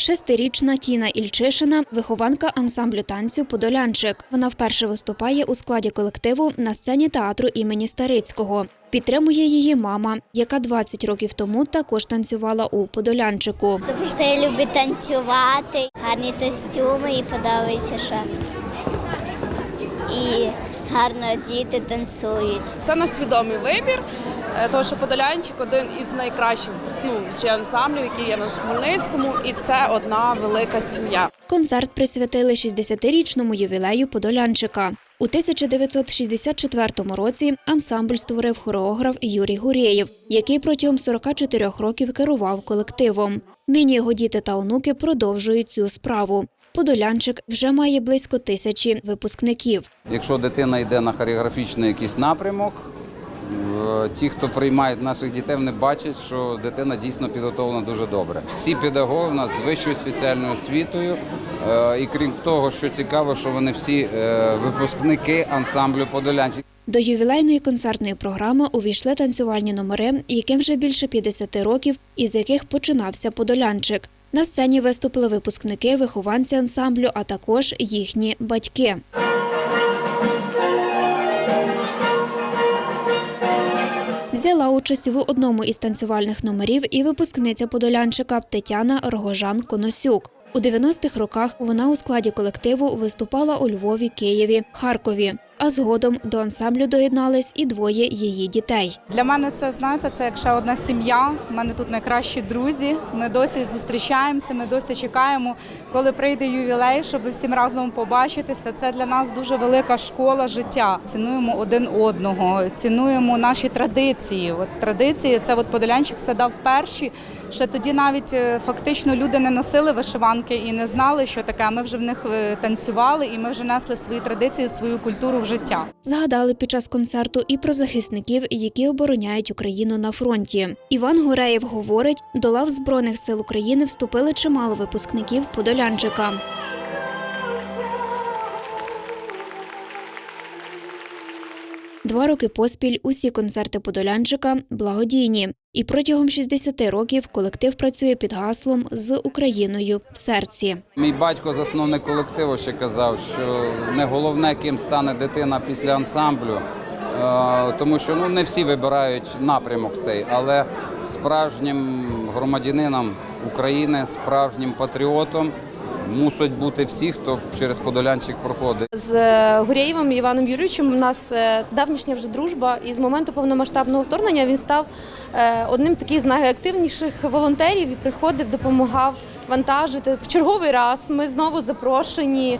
Шестирічна Тіна Ільчишина – вихованка ансамблю танцю «Подолянчик». Вона вперше виступає у складі колективу на сцені театру імені Старицького. Підтримує її мама, яка 20 років тому також танцювала у «Подолянчику». Тому що я люблю танцювати, гарні костюми і подобається, що і гарно діти танцюють. Це наш свідомий вибір, тому що Подолянчик один із найкращих ну, ще ансамблів, які є в Хмельницькому, і це одна велика сім'я. Концерт присвятили 60-річному ювілею Подолянчика. У 1964 році ансамбль створив хореограф Юрій Гурєєв, який протягом 44 років керував колективом. Нині його діти та онуки продовжують цю справу. Подолянчик вже має близько тисячі випускників. Якщо дитина йде на хореографічний якийсь напрямок, е, ті, хто приймають наших дітей, вони бачать, що дитина дійсно підготовлена дуже добре. Всі педагоги у нас з вищою спеціальною освітою, е, і крім того, що цікаво, що вони всі е, випускники ансамблю Подолянчик. До ювілейної концертної програми увійшли танцювальні номери, яким вже більше 50 років, із яких починався Подолянчик. На сцені виступили випускники, вихованці ансамблю, а також їхні батьки. Взяла участь в одному із танцювальних номерів і випускниця Подолянчика Тетяна Рогожан Коносюк. У 90-х роках вона у складі колективу виступала у Львові, Києві, Харкові. А згодом до ансамблю доєднались і двоє її дітей. Для мене це знаєте, це як ще одна сім'я. У мене тут найкращі друзі. Ми досі зустрічаємося. Ми досі чекаємо, коли прийде ювілей, щоб всім разом побачитися. Це для нас дуже велика школа життя. Цінуємо один одного, цінуємо наші традиції. От традиції, це от Подолянчик це дав перші. Ще тоді навіть е, фактично люди не носили вишиванки і не знали, що таке. Ми вже в них е, танцювали, і ми вже несли свої традиції, свою культуру в життя. Згадали під час концерту і про захисників, які обороняють Україну на фронті. Іван Гореєв говорить, до лав Збройних сил України вступили чимало випускників Подолянчика. Два роки поспіль усі концерти Подолянчика благодійні. І протягом 60 років колектив працює під гаслом з Україною в серці. Мій батько, засновник колективу, ще казав, що не головне, ким стане дитина після ансамблю, е, тому що ну не всі вибирають напрямок цей, але справжнім громадянином України, справжнім патріотом мусять бути всі, хто через Подолянчик проходить. З е, Гурєєвим Іваном Юрійовичем у нас е, давнішня вже дружба, і з моменту повномасштабного вторгнення він став е, одним таких з найактивніших волонтерів і приходив, допомагав вантажити. В черговий раз ми знову запрошені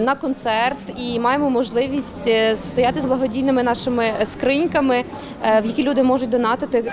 на концерт і маємо можливість стояти з благодійними нашими скриньками, в які люди можуть донатити.